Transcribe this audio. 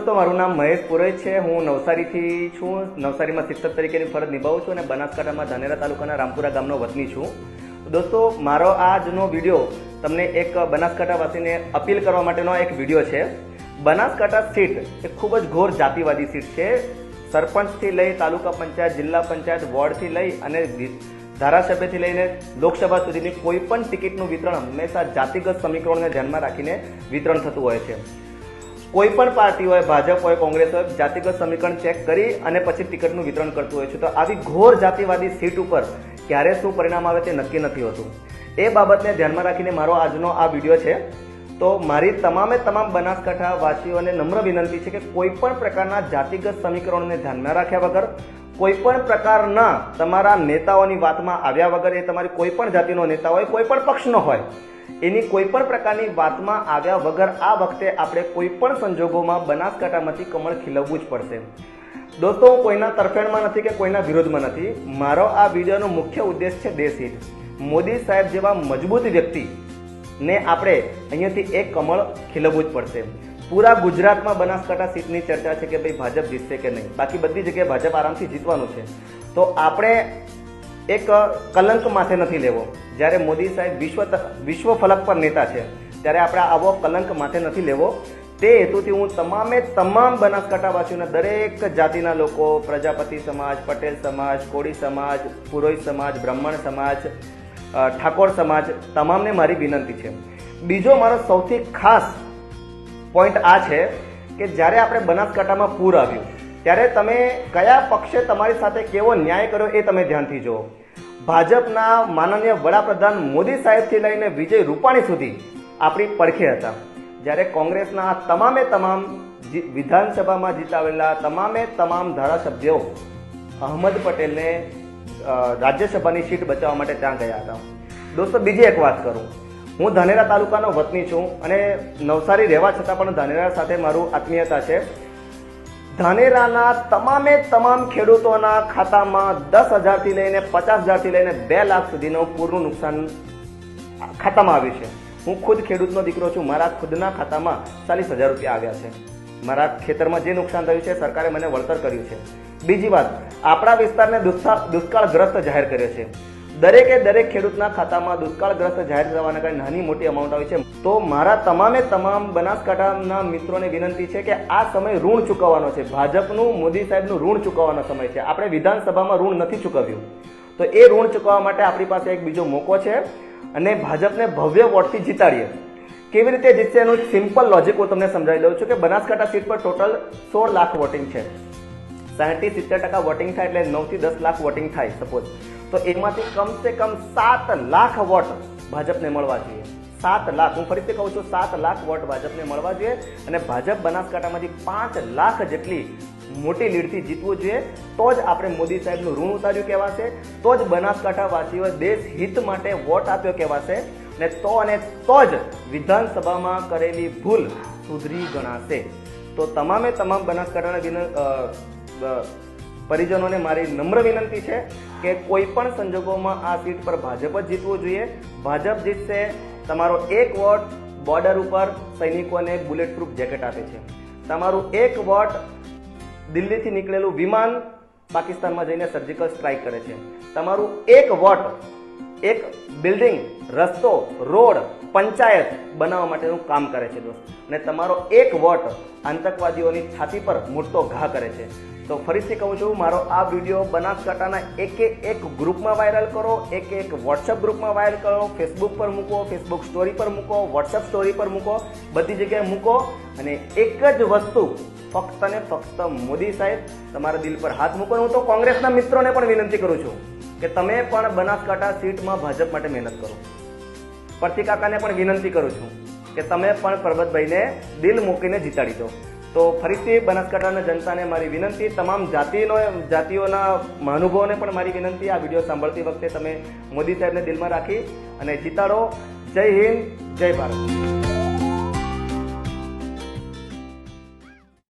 દોસ્તો મારું નામ મહેશ પુરોહિત છે. હું નવસારીથી છું. નવસારીમાં શિક્ષક તરીકેની ફરજ નિભાવું છું અને બનાસકાંઠામાં ધાનેરા તાલુકાના રામપુરા ગામનો વતની છું. દોસ્તો, મારો આજનો વીડિયો તમને એક બનાસકાંઠાવાસીને અપીલ કરવા માટેનો એક વીડિયો છે. બનાસકાંઠા સીટ એ ખૂબ જ ઘોર જાતિવાદી સીટ છે. સરપંચથી લઈ, તાલુકા પંચાયત, જિલ્લા પંચાયત, વોર્ડથી લઈ અને ધારાસભ્યથી લઈને લોકસભા સુધીની કોઈ પણ ટિકિટનું વિતરણ હંમેશા જાતિગત સમીકરણને ધ્યાનમાં રાખીને વિતરણ થતું હોય છે. કોઈ પણ પાર્ટી હોય, ભાજપ હોય, કોંગ્રેસ હોય, જાતિગત સમીકરણ ચેક કરી અને પછી ટિકિટનું વિતરણ કરતું હોય છે. તો આવી ઘોર જાતિવાદી સીટ ઉપર ક્યારે શું પરિણામ આવે તે નક્કી નથી હોતું. એ બાબતને ધ્યાનમાં રાખીને મારો આજનો આ વીડિયો છે. તો મારી તમામે તમામ બનાસકાંઠા વાસીઓને નમ્ર વિનંતી છે કે કોઈ પણ પ્રકારના જાતિગત સમીકરણોને ધ્યાનમાં રાખ્યા વગર, કોઈ પણ પ્રકારના તમારા નેતાઓની વાતમાં આવ્યા વગર એ તમારી કોઈ પણ જાતિનો નેતા હોય, કોઈ પણ પક્ષનો હોય એની કોઈ પણ પ્રકારની વાતમાં આવ્યા વગર આ વખતે આપણે કોઈ પણ સંજોગોમાં બનાસકાંઠામાંથી કમળ ખીલવવું જ પડશે. દોસ્તો, હું કોઈના તરફેણમાં નથી કે કોઈના વિરોધમાં નથી. મારો આ વિડીયોનો મુખ્ય ઉદ્દેશ છે દેશહિત મોદી સાહેબ જેવા મજબૂત વ્યક્તિ ને આપણે અહીંયાથી એક કમળ ખીલવવું જ પડશે. પૂરા ગુજરાતમાં બનાસકાંઠા સીટની ચર્ચા છે કે ભાઈ ભાજપ જીતશે કે નહીં? બાકી બધી જગ્યાએ ભાજપ આરામથી જીતવાનું છે. તો આપણે એક કલંક માથે નથી લેવો. જ્યારે મોદી સાહેબ વિશ્વ વિશ્વ ફલક પર નેતા છે, ત્યારે આપણે આવો કલંક માથે નથી લેવો. તે હેતુથી હું તમામે તમામ બનાસકાંઠાવાસીઓને દરેક જાતિના લોકો, પ્રજાપતિ સમાજ, પટેલ સમાજ, કોળી સમાજ, પુરોહિત સમાજ, બ્રાહ્મણ સમાજ ઠાકોર સમાજ, તમામને મારી વિનંતી છે. બીજો મારો સૌથી ખાસ પોઈન્ટ આ છે કે જ્યારે આપણે બનાસકાંઠામાં પૂર આવ્યું ત્યારે તમે કયા પક્ષે તમારી સાથે કેવો ન્યાય કર્યો એ તમે ધ્યાનથી જુઓ. ભાજપના માનનીય વડાપ્રધાન મોદી સાહેબથી લઈને વિજય રૂપાણી સુધી આપણી પડખે હતા. જ્યારે કોંગ્રેસના તમામે તમામ વિધાનસભામાં જીતાવેલા તમામે તમામ ધારાસભ્યો અહમદ પટેલને રાજ્યસભાની સીટ બચાવવા માટે ત્યાં ગયા હતા. દોસ્તો, બીજી એક વાત કરું. હું ધાનેરા તાલુકાનો વતની છું અને નવસારી રહેવા છતાં પણ ધાનેરા સાથે મારું આત્મીયતા છે. ધાનેરાના તમામે તમામ ખેડૂતોના ખાતામાં દસ હજારથી લઈને પચાસ હજારથી લઈને બે લાખ સુધીનું પૂરનું નુકસાન ખાતામાં આવ્યું છે. હું ખુદ ખેડૂતનો દીકરો છું. મારા ખુદના ખાતામાં ચાલીસ હજાર રૂપિયા આવ્યા છે. મારા ખેતરમાં જે નુકસાન થયું છે, સરકારે મને વળતર કર્યું છે. બીજી વાત, આપણા વિસ્તારને દુષ્કાળ દુષ્કાળગ્રસ્ત જાહેર કર્યો છે. દરેકે દરેક ખેડૂતના ખાતામાં દુષ્કાળગ્રસ્ત જાહેર થવાના કારણે નાની મોટી અમાઉન્ટ આવી છે. તો મારા તમામે તમામ બનાસકાંઠાના મિત્રોને વિનંતી છે કે આ સમય ઋણ ચૂકવવાનો છે. ભાજપનું, મોદી સાહેબનું ઋણ ચૂકવવાનો સમય છે. આપણે વિધાનસભામાં ઋણ નથી ચૂકવ્યું. તો એ ઋણ ચૂકવવા માટે આપણી પાસે એક બીજો મોકો છે અને ભાજપને ભવ્ય વોટથી જીતાડીએ. કેવી રીતે જીતશે એનું સિમ્પલ લોજિક હું તમને સમજાવી દઉં છું કે બનાસકાંઠા સીટ પર ટોટલ સોળ લાખ વોટિંગ છે. સાહીઠથી સિત્તેર ટકા વોટિંગ થાય એટલે નવથી દસ લાખ વોટિંગ થાય સપોઝ તો એમાંથી કમસે કમ સાત લાખ વોટ ભાજપને મળવા જોઈએ. સાત લાખ. હું ફરીથી કહું છું, સાત લાખ વોટ ભાજપને મળવા જોઈએ અને ભાજપ બનાસકાંઠામાંથી પાંચ લાખ જેટલી મોટી લીડથી જીતવું જોઈએ. તો જ આપણે મોદી સાહેબનું ઋણ ઉતાર્યું કહેવાશે. તો જ બનાસકાંઠાવાસીઓએ દેશ હિત માટે વોટ આપ્યો કહેવાશે. ને તો અને તો જ વિધાનસભામાં કરેલી ભૂલ સુધરી ગણાશે. તો તમામે તમામ બનાસકાંઠાના પરિજનોને મારી નમ્ર વિનંતી છે. કે કોઈ પણ સંજોગોમાં આ સીટ પર ભાજપ જ જીતવું જોઈએ. ભાજપ જીતશે, તમારો એક વોટ બોર્ડર ઉપર સૈનિકોને બુલેટ પ્રૂફ જેકેટ આપે છે. તમારું એક વોટ દિલ્હીથી નીકળેલું વિમાન પાકિસ્તાનમાં જઈને સર્જિકલ સ્ટ્રાઇક કરે છે. તમારું એક વોટ એક બિલ્ડિંગ રસ્તો રોડ પંચાયત બનાવવા માટેનું કામ કરે છે દોસ્ત. અને તમારો એક વોટ આતંકવાદીઓની છાતી પર મોટો ઘા કરે છે. તો ફરીથી કહું છું, મારો આ વીડિયો બનાસકાંઠાના એકે એક ગ્રુપમાં વાયરલ કરો, એકે એક વોટ્સઅપ ગ્રુપમાં વાયરલ કરો ફેસબુક પર મૂકો ફેસબુક સ્ટોરી પર મૂકો વોટ્સઅપ સ્ટોરી પર મૂકો, બધી જગ્યાએ મૂકો અને એક જ વસ્તુ ફક્ત ને ફક્ત મોદી સાહેબ તમારા દિલ પર હાથ મૂકો હું તો કોંગ્રેસના મિત્રોને પણ વિનંતી કરું છું કે તમે પણ બનાસકાંઠા સીટમાં ભાજપ માટે મહેનત કરો. પરથી કાકાને પણ વિનંતી કરું છું કે તમે પણ પરબતભાઈને દિલ મૂકીને જીતાડી દો. તો ફરીથી બનાસકાંઠાના જનતાને મારી વિનંતી, તમામ જાતિનો, જાતિઓના મહાનુભાવોને પણ મારી વિનંતી. આ વીડિયો સાંભળતી વખતે તમે મોદી સાહેબને દિલમાં રાખી અને જીતાડો. જય હિન્દ, જય ભારત.